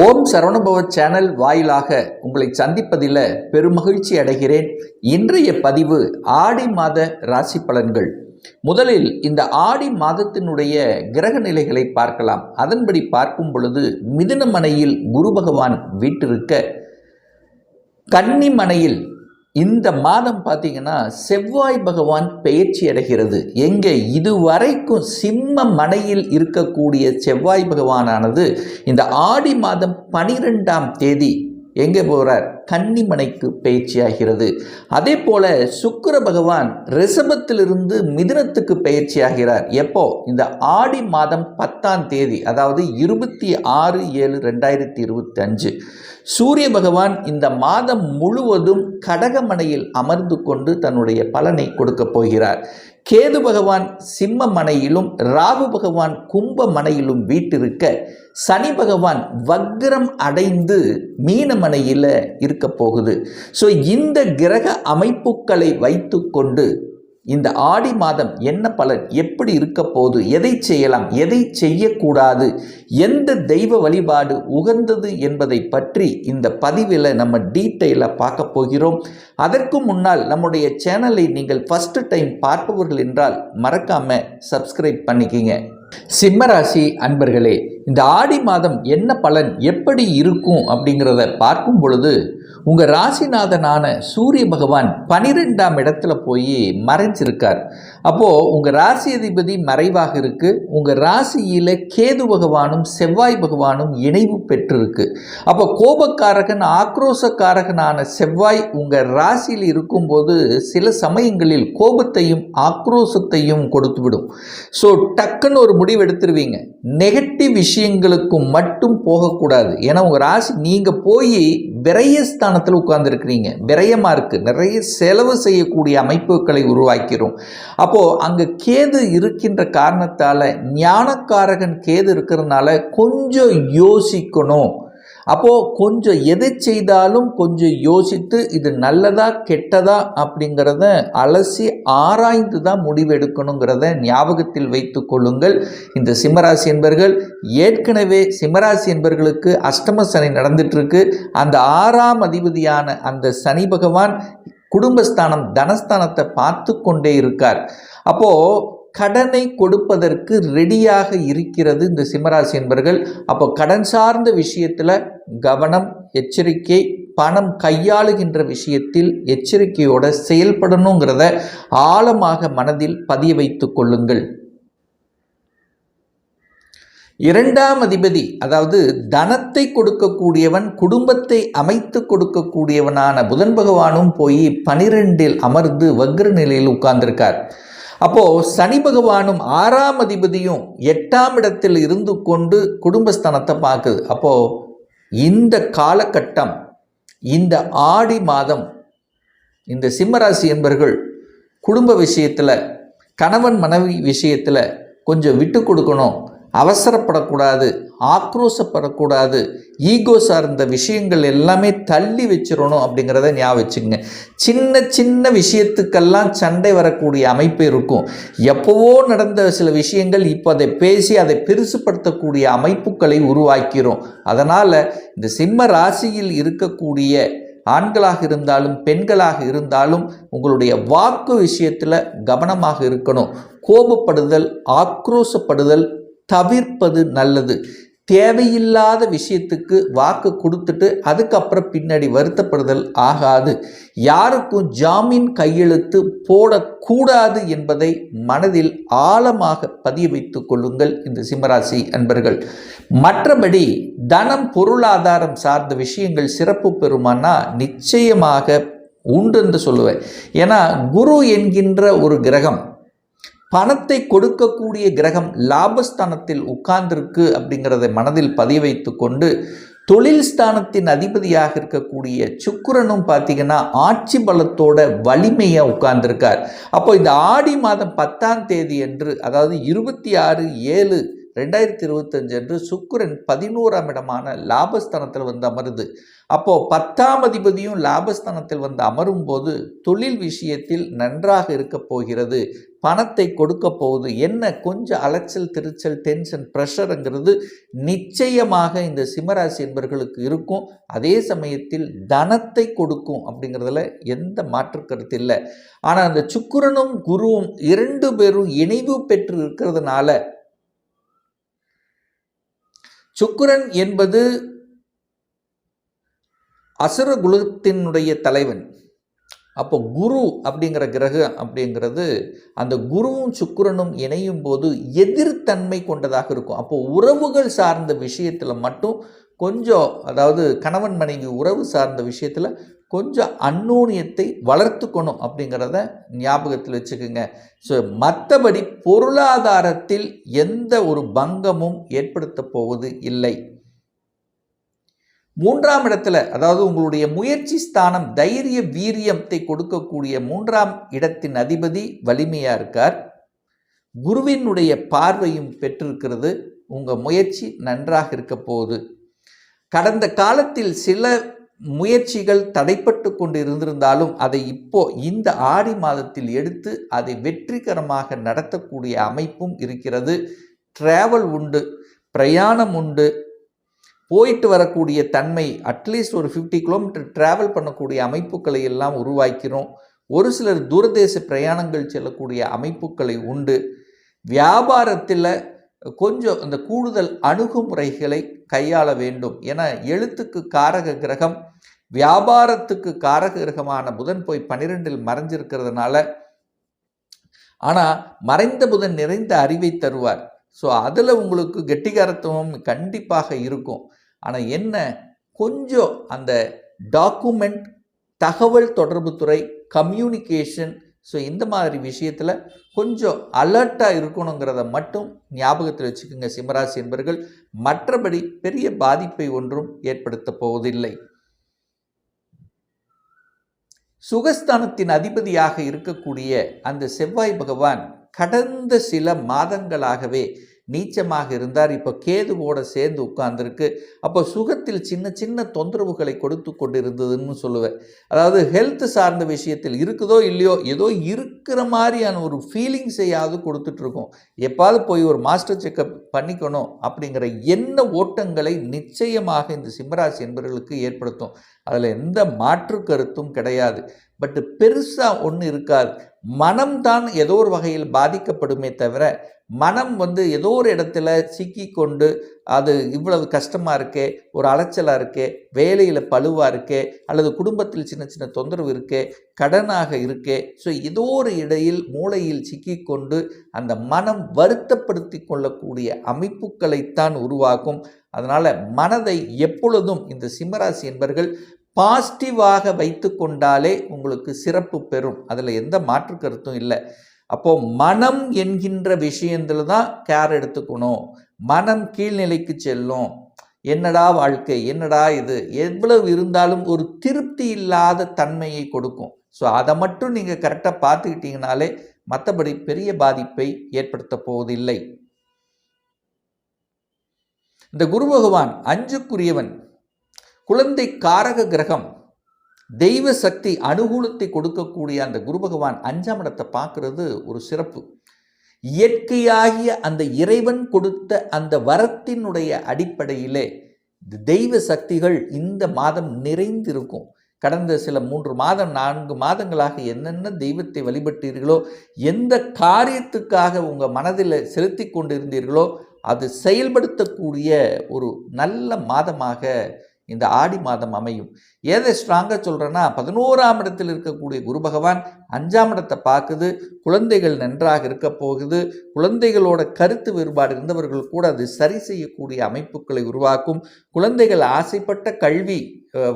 ஓம் Saravanabhava channel வாயிலாக உங்களை சந்திப்பதில் பெருமகிழ்ச்சி அடைகிறேன். இன்றைய பதிவு ஆடி மாத ராசி பலன்கள். முதலில் இந்த ஆடி மாதத்தினுடைய கிரக நிலைகளை பார்க்கலாம். அதன்படி பார்க்கும் பொழுது மிதுனமனையில் குரு பகவான் வீட்டிருக்க. கன்னிமனையில் இந்த மாதம் பார்த்தீங்கன்னா செவ்வாய் பகவான் பெயர்ச்சி அடைகிறது. எங்கே? இதுவரைக்கும் சிம்ம மனையில் இருக்கக்கூடிய செவ்வாய் பகவானானது இந்த ஆடி மாதம் பனிரெண்டாம் தேதி எங்கே போகிறார் கன்னிமனைக்கு பயிற்சியாகிறது. அதே போல சுக்கர பகவான் ரிஷபத்திலிருந்து மிதுனத்துக்கு பயிற்சியாகிறார். எப்போ? இந்த ஆடி மாதம் பத்தாம் தேதி அதாவது இருபத்தி ஆறு ஏழு ரெண்டாயிரத்தி இருபத்தி அஞ்சு சூரிய பகவான் இந்த மாதம் முழுவதும் கடகமனையில் அமர்ந்து கொண்டு தன்னுடைய பலனை கொடுக்கப் போகிறார். கேது பகவான் சிம்ம மனையிலும் ராகு பகவான் கும்ப மனையிலும் வீட்டிருக்க சனி பகவான் வக்ரம் அடைந்து மீனமனையில் இருக்க போகுது. ஸோ இந்த கிரக அமைப்புகளை வைத்துக்கொண்டு இந்த ஆடி மாதம் என்ன பலன்? எப்படி இருக்க போகுது? எதை செய்யலாம்? எதை செய்யக்கூடாது? எந்த தெய்வ வழிபாடு உகந்தது என்பதை பற்றி இந்த பதிவில் நம்ம டீட்டெயிலாக பார்க்க போகிறோம். அதற்கு முன்னால் நம்முடைய சேனலை நீங்கள் ஃபஸ்ட்டு டைம் பார்ப்பவர்கள் என்றால் மறக்காமல் சப்ஸ்கிரைப் பண்ணிக்கிங்க. சிம்மராசி அன்பர்களே இந்த ஆடி மாதம் என்ன பலன்? எப்படி இருக்கும்? அப்படிங்கிறத பார்க்கும் பொழுது உங்கள் ராசிநாதனான சூரிய பகவான் பனிரெண்டாம் இடத்துல போய் மறைஞ்சிருக்கார். அப்போது உங்கள் ராசி அதிபதி மறைவாக இருக்குது உங்கள் ராசியில் கேது பகவானும் செவ்வாய் பகவானும் இணைவு பெற்றிருக்கு. அப்போ கோபக்காரகன் ஆக்ரோசக்காரகனான செவ்வாய் உங்கள் ராசியில் இருக்கும்போது சில சமயங்களில் கோபத்தையும் ஆக்ரோசத்தையும் கொடுத்துவிடும். ஸோ டக்குன்னு ஒரு முடிவு எடுத்துருவீங்க. நெகட்டிவ் விஷயங்களுக்கு மட்டும் போகக்கூடாது. ஏன்னா உங்கள் ராசி நீங்கள் போய் விரயஸ்தானத்தில் உட்கார்ந்துருக்கிறீங்க. விரயமாக இருக்குது நிறைய செலவு செய்யக்கூடிய அமைப்புகளை உருவாக்கிறோம். அப்போது அங்கே கேது இருக்கின்ற காரணத்தால் ஞானக்காரகன் கேது இருக்கிறதுனால கொஞ்சம் யோசிக்கணும். அப்போது கொஞ்சம் எதை செய்தாலும் கொஞ்சம் யோசித்து இது நல்லதா கெட்டதா அப்படிங்கிறத அலசி ஆராய்ந்து தான் முடிவெடுக்கணுங்கிறத ஞாபகத்தில் வைத்து கொள்ளுங்கள். இந்த சிம்மராசி என்பர்கள் ஏற்கனவே சிம்மராசி என்பர்களுக்கு அஷ்டம சனி நடந்துட்டுருக்கு அந்த ஆறாம் அதிபதியான அந்த சனி பகவான் குடும்பஸ்தானம் தனஸ்தானத்தை பார்த்து கொண்டே இருக்கார். அப்போது கடனை கொடுப்பதற்கு ரெடியாக இருக்கிறது இந்த சிம்மராசி என்பர்கள். அப்போ கடன் சார்ந்த விஷயத்தில் கவனம் எச்சரிக்கை பணம் கையாளுகின்ற விஷயத்தில் எச்சரிக்கையோட செயல்படணுங்கிறத ஆழமாக மனதில் பதிய வைத்து கொள்ளுங்கள். இரண்டாம் அதிபதி அதாவது தனத்தை கொடுக்கக்கூடியவன் குடும்பத்தை அமைத்து கொடுக்கக்கூடியவனான புதன் பகவானும் போய் பனிரெண்டில் அமர்ந்து வக்ர நிலையில் உட்கார்ந்திருக்கார். அப்போ சனி பகவானும் ஆறாம் அதிபதியும் எட்டாம் இடத்தில் இருந்து கொண்டு குடும்பஸ்தானத்தை பார்க்குது. அப்போ இந்த காலகட்டம் இந்த ஆடி மாதம் இந்த சிம்மராசி என்பர்கள் குடும்ப விஷயத்தில் கணவன் மனைவி விஷயத்தில் கொஞ்சம் விட்டு கொடுக்கணும். அவசரப்படக்கூடாது ஆக்ரோஷப்படக்கூடாது ஈகோ சார்ந்த விஷயங்கள் எல்லாமே தள்ளி வச்சிடணும் அப்படிங்கிறத ஞாபகம் வச்சுங்க சின்ன சின்ன விஷயத்துக்கெல்லாம் சண்டை வரக்கூடிய அமைப்பு இருக்கும். எப்போவோ நடந்த சில விஷயங்கள் இப்போ அதை பேசி அதை பெருசுப்படுத்தக்கூடிய அமைப்புகளை உருவாக்கிறோம். அதனால் இந்த சிம்ம ராசியில் இருக்கக்கூடிய ஆண்களாக இருந்தாலும் பெண்களாக இருந்தாலும் உங்களுடைய வாக்கு விஷயத்தில் கவனமாக இருக்கணும். கோபப்படுதல் ஆக்ரோஷப்படுதல் தவிர்ப்பது நல்லது. தேவையில்லாத விஷயத்துக்கு வாக்கு கொடுத்துட்டு அதுக்கப்புறம் பின்னாடி வருத்தப்படுதல் ஆகாது. யாருக்கும் ஜாமீன் கையெழுத்து போடக்கூடாது என்பதை மனதில் ஆழமாக பதிய வைத்துக் கொள்ளுங்கள் இந்த சிம்மராசி அன்பர்கள். மற்றபடி தனம் பொருளாதாரம் சார்ந்த விஷயங்கள் சிறப்பு பெறுமானா நிச்சயமாக உண்டு என்று சொல்லுவேன். ஏன்னா குரு என்கின்ற ஒரு கிரகம் பணத்தை கொடுக்கக்கூடிய கிரகம் லாபஸ்தானத்தில் உட்கார்ந்திருக்கு அப்படிங்கிறத மனதில் பதிய வைத்து கொண்டு தொழில் ஸ்தானத்தின் அதிபதியாக இருக்கக்கூடிய சுக்கரனும் பார்த்தீங்கன்னா ஆட்சி பலத்தோட வலிமையாக உட்கார்ந்திருக்கார். அப்போ இந்த ஆடி மாதம் பத்தாம் தேதி என்று அதாவது இருபத்தி ஆறு ஏழு ரெண்டாயிரத்தி இருபத்தஞ்சு அன்று சுக்கரன் பதினோராம் இடமான லாபஸ்தானத்தில் வந்து அமருது. அப்போ பத்தாம் அதிபதியும் லாபஸ்தானத்தில் வந்து அமரும் போது தொழில் விஷயத்தில் நன்றாக இருக்க போகிறது. பணத்தை கொடுக்க போகுது. என்ன? கொஞ்சம் அலைச்சல் திருச்சல் டென்ஷன் ப்ரெஷருங்கிறது நிச்சயமாக இந்த சிம்மராசி என்பர்களுக்கு இருக்கும். அதே சமயத்தில் தனத்தை கொடுக்கும் அப்படிங்கிறதுல எந்த மாற்று கருத்து இல்லை. ஆனால் அந்த சுக்குரனும் குருவும் இரண்டு பேரும் இணைவு பெற்று இருக்கிறதுனால சுக்குரன் என்பது அசுர குலத்தினுடைய தலைவன். அப்போ குரு அப்படிங்கிற கிரகம் அப்படிங்கிறது அந்த குருவும் சுக்கிரனும் இணையும் போது எதிர்த்தன்மை கொண்டதாக இருக்கும். அப்போ உறவுகள் சார்ந்த விஷயத்தில் மட்டும் கொஞ்சம் அதாவது கணவன் மனைவி உறவு சார்ந்த விஷயத்தில் கொஞ்சம் அந்நூனியத்தை வளர்த்துக்கணும் அப்படிங்கிறத ஞாபகத்தில் வச்சுக்கோங்க. ஸோ மற்றபடி பொருளாதாரத்தில் எந்த ஒரு பங்கமும் ஏற்படுத்த போவது இல்லை. மூன்றாம் இடத்துல அதாவது உங்களுடைய முயற்சி ஸ்தானம் தைரிய வீரியத்தை கொடுக்கக்கூடிய மூன்றாம் இடத்தின் அதிபதி வலிமையாக இருக்கார். குருவினுடைய பார்வையும் பெற்றிருக்கிறது. உங்கள் முயற்சி நன்றாக இருக்க போகுது. கடந்த காலத்தில் சில முயற்சிகள் தடைப்பட்டு கொண்டு இருந்திருந்தாலும் அதை இப்போ இந்த ஆடி மாதத்தில் எடுத்து அதை வெற்றிகரமாக நடத்தக்கூடிய அமைப்பும் இருக்கிறது. டிராவல் உண்டு பிரயாணம் உண்டு போயிட்டு வரக்கூடிய தன்மை அட்லீஸ்ட் ஒரு ஃபிஃப்டி கிலோமீட்டர் ட்ராவல் பண்ணக்கூடிய அமைப்புகளை எல்லாம் உருவாக்கிறோம். ஒரு சிலர் தூரதேச பிரயாணங்கள் செல்லக்கூடிய அமைப்புகளை உண்டு. வியாபாரத்தில் கொஞ்சம் அந்த கூடுதல் அணுகுமுறைகளை கையாள வேண்டும். என எழுத்துக்கு காரக கிரகம் வியாபாரத்துக்கு காரக கிரகமான புதன் போய் பன்னிரெண்டில் மறைஞ்சிருக்கிறதுனால ஆனால் மறைந்த புதன் நிறைந்த அறிவை தருவார். ஸோ அதில் உங்களுக்கு கெட்டிகாரத்துவம் கண்டிப்பாக இருக்கும். ஆனால் என்ன? கொஞ்சம் அந்த டாக்குமெண்ட் தகவல் தொடர்புத்துறை கம்யூனிகேஷன் ஸோ இந்த மாதிரி விஷயத்தில் கொஞ்சம் அலர்ட்டாக இருக்கணுங்கிறத மட்டும் ஞாபகத்தில் வச்சுக்கோங்க சிம்மராசி என்பர்கள். மற்றபடி பெரிய பாதிப்பை ஒன்றும் ஏற்படுத்த போவதில்லை. சுகஸ்தானத்தின் அதிபதியாக இருக்கக்கூடிய அந்த செவ்வாய் பகவான் கடந்த சில மாதங்களாகவே நீச்சமாக இருந்தார். இப்போ கேதுவோட சேர்ந்து உட்கார்ந்துருக்கு. அப்போ சுகத்தில் சின்ன சின்ன தொந்தரவுகளை கொடுத்து கொண்டு இருந்ததுன்னு சொல்லுவேன். அதாவது ஹெல்த் சார்ந்த விஷயத்தில் இருக்குதோ இல்லையோ ஏதோ இருக்கிற மாதிரியான ஒரு ஃபீலிங்ஸையாவது கொடுத்துட்ருக்கோம் எப்பாவது போய் ஒரு மாஸ்டர் செக்கப் பண்ணிக்கணும் அப்படிங்கிற என்ன ஓட்டங்களை நிச்சயமாக இந்த சிம்மராசி என்பவர்களுக்கு ஏற்படுத்தும். அதில் எந்த மாற்று கருத்தும் கிடையாது. பட்டு பெருசாக ஒன்று இருக்காது. மனம்தான் ஏதோ ஒரு வகையில் பாதிக்கப்படுமே தவிர மனம் வந்து ஏதோ ஒரு இடத்துல சிக்கி கொண்டு அது இவ்வளவு கஷ்டமாக இருக்கே ஒரு அலைச்சலாக இருக்கே வேலையில் பழுவாக இருக்கே அல்லது குடும்பத்தில் சின்ன சின்ன தொந்தரவு இருக்கே கடனாக இருக்கே ஸோ ஏதோ ஒரு இடையில் மூளையில் சிக்கி கொண்டு அந்த மனம் வருத்தப்படுத்தி கொள்ளக்கூடிய அமைப்புகளைத்தான் உருவாக்கும். அதனால் மனதை எப்பொழுதும் இந்த சிம்மராசி என்பர்கள் பாசிட்டிவாக வைத்து கொண்டாலே உங்களுக்கு சிறப்பு பெறும். அதில் எந்த மாற்று கருத்தும் இல்லை. அப்போது மனம் என்கின்ற விஷயத்தில் தான் கேர் எடுத்துக்கணும். மனம் கீழ்நிலைக்கு செல்லும். என்னடா வாழ்க்கை? என்னடா இது? எவ்வளவு இருந்தாலும் ஒரு திருப்தி இல்லாத தன்மையை கொடுக்கும். ஸோ அதை மட்டும் நீங்கள் கரெக்டாக பார்த்துக்கிட்டீங்கனாலே மற்றபடி பெரிய பாதிப்பை ஏற்படுத்த போவதில்லை. இந்த குரு பகவான் அஞ்சுக்குரியவன். குழந்தை காரக கிரகம் தெய்வ சக்தி அனுகூலத்தை கொடுக்கக்கூடிய அந்த குரு பகவான் அஞ்சாம் இடத்தை பார்க்கறது ஒரு சிறப்பு. இயற்கையாகிய அந்த இறைவன் கொடுத்த அந்த வரத்தினுடைய அடிப்படையிலே தெய்வ சக்திகள் இந்த மாதம் நிறைந்திருக்கும். கடந்த சில மூன்று மாதம் நான்கு மாதங்களாக என்னென்ன தெய்வத்தை வழிபட்டீர்களோ எந்த காரியத்துக்காக உங்கள் மனதில் செலுத்தி கொண்டிருந்தீர்களோ அது செயல்படுத்தக்கூடிய ஒரு நல்ல மாதமாக இந்த ஆடி மாதம் அமையும். எதை ஸ்ட்ராங்காக சொல்கிறேன்னா பதினோராம் இடத்தில் இருக்கக்கூடிய குரு பகவான் அஞ்சாம் இடத்தை பார்க்குது. குழந்தைகள் நன்றாக இருக்க போகுது. குழந்தைகளோட கருத்து வேறுபாடு இருந்தவர்கள் கூட அது சரி செய்யக்கூடிய அமைப்புகளை உருவாக்கும். குழந்தைகள் ஆசைப்பட்ட கல்வி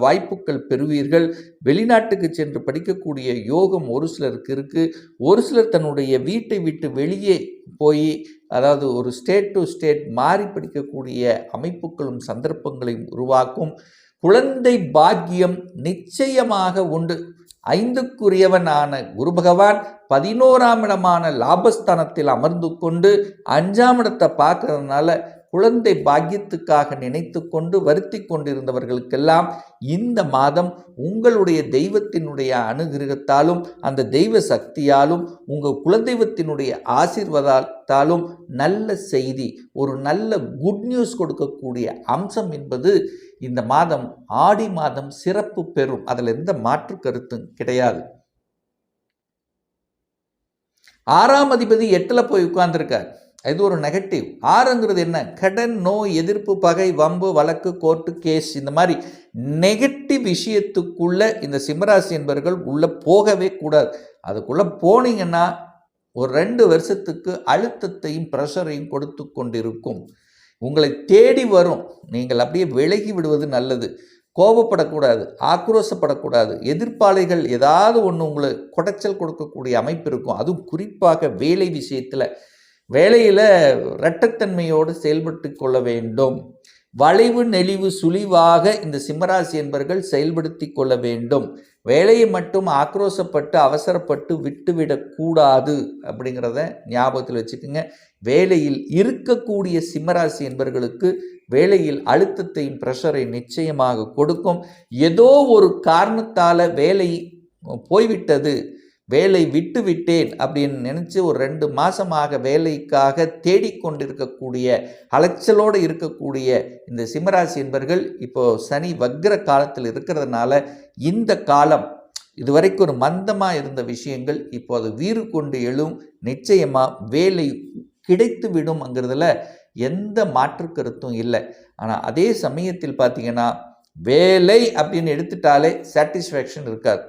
வாய்ப்புகள் பெறுவீர்கள். வெளிநாட்டுக்கு சென்று படிக்கக்கூடிய யோகம் ஒரு சிலருக்கு இருக்குது ஒரு சிலர் தன்னுடைய வீட்டை விட்டு வெளியே போய் அதாவது ஒரு ஸ்டேட் டு ஸ்டேட் மாறி படிக்கக்கூடிய அமைப்புகளும் சந்தர்ப்பங்களையும் உருவாக்கும். குழந்தை பாக்கியம் நிச்சயமாக உண்டு. ஐந்துக்குரியவனான குரு பகவான் பதினோராம் இடமான லாபஸ்தானத்தில் அமர்ந்து கொண்டு அஞ்சாம் இடத்தை பார்க்கறதுனால குழந்தை பாக்கியத்துக்காக நினைத்து கொண்டு வருத்தி கொண்டிருந்தவர்களுக்கெல்லாம் இந்த மாதம் உங்களுடைய தெய்வத்தினுடைய அனுகிரகத்தாலும் அந்த தெய்வ சக்தியாலும் உங்கள் குலதெய்வத்தினுடைய ஆசீர்வாதத்தாலும் நல்ல செய்தி ஒரு நல்ல குட் நியூஸ் கொடுக்கக்கூடிய அம்சம் என்பது இந்த மாதம் ஆடி மாதம் சிறப்பு பெறும். அதில் எந்த மாற்று கருத்தும் கிடையாது. ஆறாம் அதிபதி எட்டில் போய் உட்கார்ந்துருக்கார். இது ஒரு நெகட்டிவ் ஆறுங்கிறது என்ன? கடன் நோய் எதிர்ப்பு பகை வம்பு வழக்கு கோர்ட்டு கேஸ் இந்த மாதிரி நெகட்டிவ் விஷயத்துக்குள்ள இந்த சிம்மராசி என்பவர்கள் உள்ளே போகவே கூடாது. அதுக்குள்ளே போனீங்கன்னா ஒரு ரெண்டு வருஷத்துக்கு அழுத்தத்தையும் ப்ரெஷரையும் கொடுத்து கொண்டிருக்கும். உங்களை தேடி வரும். நீங்கள் அப்படியே விலகி விடுவது நல்லது. கோபப்படக்கூடாது. ஆக்ரோஷப்படக்கூடாது. எதிர்ப்பாளிகள் ஏதாவது ஒன்று உங்களை குடைச்சல் கொடுக்கக்கூடிய அமைப்பு இருக்கும். அதுவும் குறிப்பாக வேலை விஷயத்தில் வேலையில் இரட்டத்தன்மையோடு செயல்பட்டு கொள்ள வேண்டும். வளைவு நெளிவு சுழிவாக இந்த சிம்மராசி என்பர்கள் செயல்படுத்தி கொள்ள வேண்டும். வேலையை மட்டும் ஆக்ரோசப்பட்டு அவசரப்பட்டு விட்டுவிடக்கூடாது அப்படிங்கிறத ஞாபகத்தில் வச்சுக்கோங்க. வேலையில் இருக்கக்கூடிய சிம்மராசி என்பர்களுக்கு வேலையில் அழுத்தத்தையும் ப்ரெஷரை நிச்சயமாக கொடுக்கும். ஏதோ ஒரு காரணத்தால் வேலை போய்விட்டது வேலை விட்டு விட்டேன் அப்படின்னு நினச்சி ஒரு ரெண்டு மாதமாக வேலைக்காக தேடிக்கொண்டிருக்கக்கூடிய அலைச்சலோடு இருக்கக்கூடிய இந்த சிம்மராசி என்பர்கள் இப்போது சனி வக்ர காலத்தில் இருக்கிறதுனால இந்த காலம் இதுவரைக்கும் ஒரு மந்தமாக இருந்த விஷயங்கள் இப்போ அது வீறு கொண்டு எழும் நிச்சயமாக வேலை கிடைத்து விடும்ங்கிறதுல எந்த மாற்று கருத்தும் இல்லை. ஆனால் அதே சமயத்தில் பார்த்தீங்கன்னா வேலை அப்படின்னு எடுத்துட்டாலே சாட்டிஸ்ஃபேக்ஷன் இருக்காது.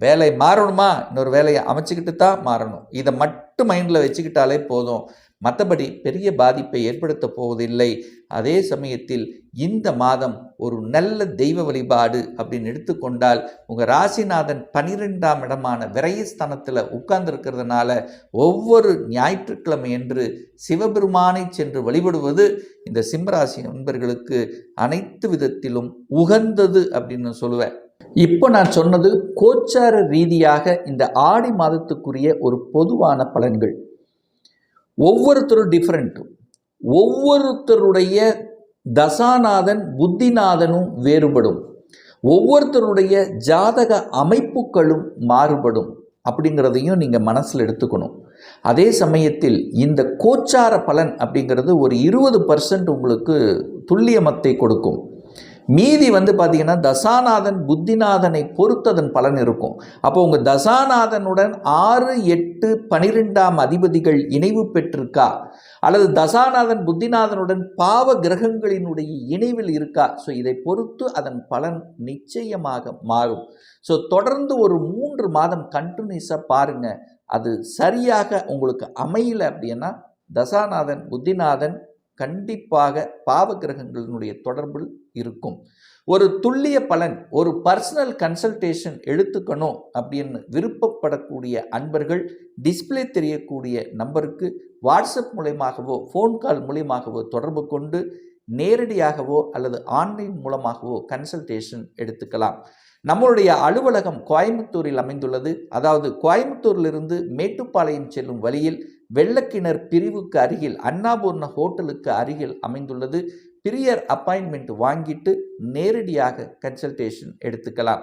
வேலை மாறணுமா? இன்னொரு வேலையை அமைச்சிக்கிட்டு தான் மாறணும். இதை மட்டும் மைண்டில் வச்சுக்கிட்டாலே போதும். மற்றபடி பெரிய பாதிப்பை ஏற்படுத்த போவதில்லை. அதே சமயத்தில் இந்த மாதம் ஒரு நல்ல தெய்வ வழிபாடு அப்படின்னு எடுத்துக்கொண்டால் உங்கள் ராசிநாதன் பனிரெண்டாம் இடமான விரயஸ்தானத்தில் உட்கார்ந்துருக்கிறதுனால ஒவ்வொரு ஞாயிற்றுக்கிழமை என்று சிவபெருமானை சென்று வழிபடுவது இந்த சிம்மராசி நண்பர்களுக்கு அனைத்து விதத்திலும் உகந்தது அப்படின்னு சொல்லுவேன். இப்போ நான் சொன்னது கோச்சார ரீதியாக இந்த ஆடி மாதத்துக்குரிய ஒரு பொதுவான பலன்கள். ஒவ்வொருத்தரும் டிஃப்ரெண்ட் ஒவ்வொருத்தருடைய தசாநாதன் புத்திநாதனும் வேறுபடும். ஒவ்வொருத்தருடைய ஜாதக அமைப்புகளும் மாறுபடும் அப்படிங்கிறதையும் நீங்கள் மனசில் எடுத்துக்கணும். அதே சமயத்தில் இந்த கோச்சார பலன் அப்படிங்கிறது ஒரு இருபது பர்சன்ட் உங்களுக்கு துல்லியமத்தை கொடுக்கும். மீதி வந்து பார்த்திங்கன்னா தசாநாதன் புத்திநாதனை பொறுத்ததன் பலன் இருக்கும். அப்போ உங்கள் தசாநாதனுடன் ஆறு எட்டு பனிரெண்டாம் அதிபதிகள் இணைவு பெற்றிருக்கா? அல்லது தசாநாதன் புத்திநாதனுடன் பாவ கிரகங்களினுடைய இணைவில் இருக்கா? ஸோ இதை பொறுத்து அதன் பலன் நிச்சயமாக மாறும். ஸோ தொடர்ந்து ஒரு மூன்று மாதம் கண்டினியூஸாக பாருங்கள் அது சரியாக உங்களுக்கு அமையல அப்படின்னா தசாநாதன் புத்திநாதன் கண்டிப்பாக பாவ கிரகங்களினுடைய தொடர்பில் இருக்கும். ஒரு துல்லிய பலன் ஒரு பர்சனல் கன்சல்டேஷன் எடுத்துக்கணும் அப்படின்னு விருப்பப்படக்கூடிய அன்பர்கள் டிஸ்பிளே தெரியக்கூடிய நம்பருக்கு வாட்ஸ்அப் மூலயமாகவோ ஃபோன் கால் மூலியமாகவோ தொடர்பு கொண்டு நேரடியாகவோ அல்லது ஆன்லைன் மூலமாகவோ கன்சல்டேஷன் எடுத்துக்கலாம். நம்மளுடைய அலுவலகம் கோயம்புத்தூரில் அமைந்துள்ளது. அதாவது கோயம்புத்தூரிலிருந்து மேட்டுப்பாளையம் செல்லும் வழியில் வெள்ளக்கிணர் பிரிவுக்கு அருகில் அன்னாபூர்ண ஹோட்டலுக்கு அருகில் அமைந்துள்ளது. பிரியர் அப்பாயின்மெண்ட் வாங்கிட்டு நேரடியாக கன்சல்டேஷன் எடுத்துக்கலாம்.